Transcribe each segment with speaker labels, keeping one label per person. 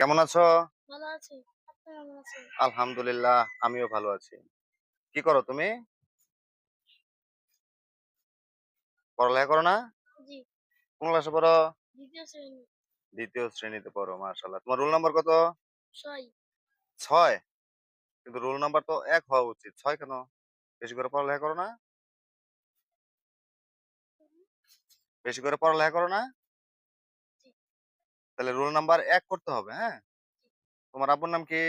Speaker 1: কেমন আছো?
Speaker 2: ভালো আছি। কেমন আছেন?
Speaker 1: আলহামদুলিল্লাহ আমিও ভালো আছি। কি করো তুমি? পড়ালেখা করো না?
Speaker 2: জি।
Speaker 1: কোন ক্লাসে পড়ো?
Speaker 2: দ্বিতীয় শ্রেণি।
Speaker 1: দ্বিতীয় শ্রেণীতে পড়ো মার্শাল্লাহ তোমার রোল নাম্বার কত?
Speaker 2: ছয়।
Speaker 1: কিন্তু রোল নাম্বার তো এক হওয়া উচিত। ছয় কেন? বেশি করে পড়ালেখা করো না। বেশি করে পড়ালেখা করো না। তাহলে রোল নাম্বার এক করতে হবে হ্যাঁ? তোমার আব্বুর নাম কি?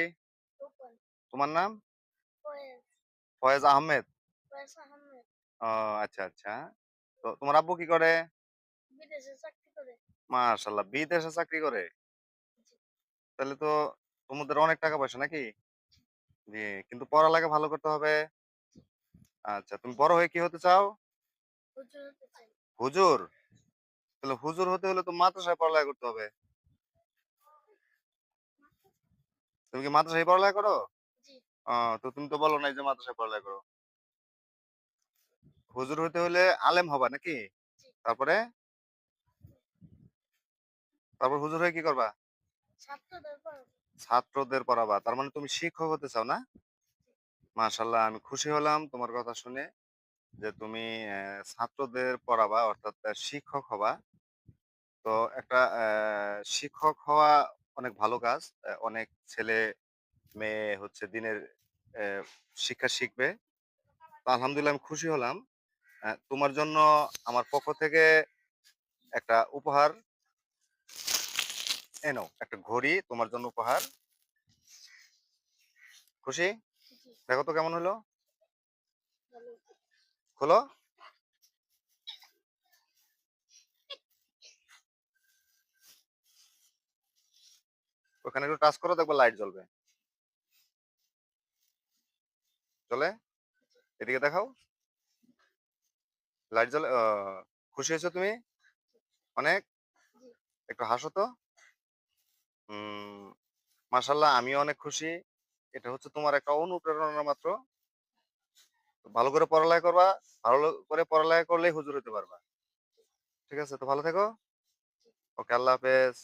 Speaker 1: তোমার নাম?
Speaker 2: ফয়েজ।
Speaker 1: আহমেদ। ও আচ্ছা আচ্ছা। তো তোমার আব্বু কি করে? মাশাল্লাহ বিদেশে চাকরি করে? তাহলে তো তোমাদের অনেক টাকা পয়সা নাকি? জি কিন্তু পড়ালেখা ভালো করতে হবে। আচ্ছা তুমি বড় হয়ে কি হতে চাও?
Speaker 2: হুজুর
Speaker 1: হুজুর? তাহলে হুজুর হতে হলে তো মাদ্রাসায় পড়ালেখা করতে হবে। তুমি কি মাদ্রাসায় পড়ালেখা করো? তো তুমি তো বলো নাই যে মাদ্রাসায় পড়ালেখা করো। হুজুর হতে হলে আলেম হবা নাকি? তারপরে? তারপর হুজুর হয়ে কি করবা?
Speaker 2: ছাত্রদের
Speaker 1: পড়াবা। তার মানে তুমি শিক্ষক হতে চাও না? মাশাল্লাহ আমি খুশি হলাম তোমার কথা শুনে যে তুমি ছাত্রদের পড়াবা অর্থাৎ শিক্ষক হবা। তো একটা আহ, শিক্ষক হওয়া অনেক ভালো কাজ। অনেক ছেলে মেয়ে হচ্ছে দিনের শিক্ষা শিখবে। আলহামদুলিল্লাহ আমি খুশি হলাম। তোমার জন্য আমার পক্ষ থেকে একটা উপহার এনো একটা ঘড়ি তোমার জন্য উপহার। খুশি? দেখো তো কেমন হলো। খোলো ওখানে একটু টাচ করো দেখব লাইট জ্বলবে। চলে? এদিকে দেখাও। লাইট জ্বলে খুশি হয়েছো তুমি? অনেক? একটু হাসো তো। মাসাল্লাহ আমিও অনেক খুশি। এটা হচ্ছে তোমার একটা অনুপ্রেরণা মাত্র। ভালো করে পড়ালেখা করবা ভালো করে পড়ালেখা করলেই হুজুর হতে পারবা। ঠিক আছে? তো ভালো থেকো। ওকে আল্লাহ হাফেজ।